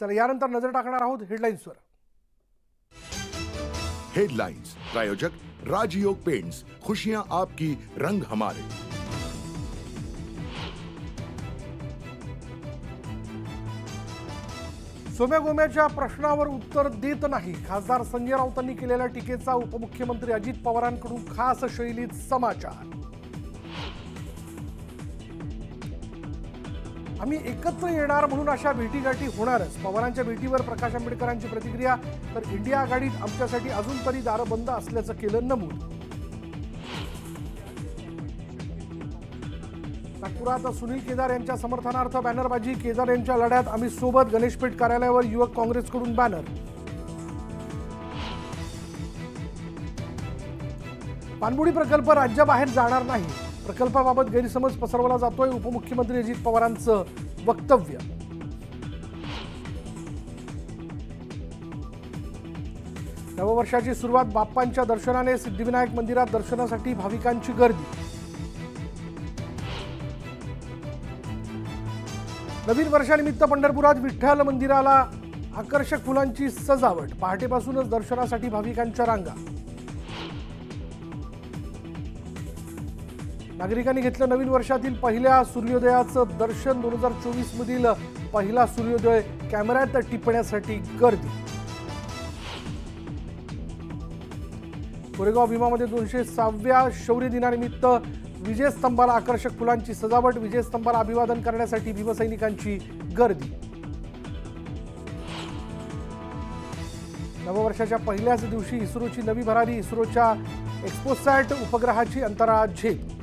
चला यानंतर नजर टाकणार आहोत हेडलाईन्सवर. हेडलाइंस प्रायोजक राजयोग पेंट्स खुशियां आपकी रंग हमारे. सोम्या गोम्याच्या प्रश्नावर उत्तर देत नाही. खासदार संजय राऊतांनी केलेल्या टीकेचा उपमुख्यमंत्री अजित पवारांकडून खास शैलीत समाचार. आम्ही एकत्र येणार म्हणून अशा भेटीगाठी होणारच. पवारांच्या भेटीवर प्रकाश आंबेडकरांची प्रतिक्रिया तर इंडिया आघाडीत आमच्यासाठी अजून तरी दारं बंद असल्याचं केलं नमूद. नागपुरात सुनील केदार यांच्या समर्थनार्थ बॅनरबाजी. केदार यांच्या लढ्यात आम्ही सोबत गणेशपेठ कार्यालयावर युवक काँग्रेसकडून बॅनर. पाणबुडी प्रकल्प राज्याबाहेर जाणार नाही. प्रकल्पाबाबत गैरसमज पसरवला जातोय उपमुख्यमंत्री अजित पवारांचं वक्तव्य. नववर्षाची सुरुवात बाप्पांच्या दर्शनाने सिद्धिविनायक मंदिरात दर्शनासाठी भाविकांची गर्दी. नवीन वर्षानिमित्त पंढरपुरात विठ्ठल मंदिराला आकर्षक फुलांची सजावट. पहाटेपासूनच दर्शनासाठी भाविकांच्या रांगा. नागरिकांनी घेतलं नवीन वर्षातील पहिल्या सूर्योदयाचं दर्शन दोन हजार चोवीस मधील पहिला सूर्योदय कॅमेऱ्यात टिपण्यासाठी गर्दी. कोरेगाव भीमामध्ये दोनशे सहाव्या शौर्य दिनानिमित्त विजयस्तंभाला आकर्षक फुलांची सजावट विजयस्तंभाला अभिवादन करण्यासाठी भीमसैनिकांची गर्दी. नववर्षाच्या पहिल्याच दिवशी इस्रोची नवी भरारी इस्रोच्या एक्सपोसॅट उपग्रहाची अंतराळात झेप.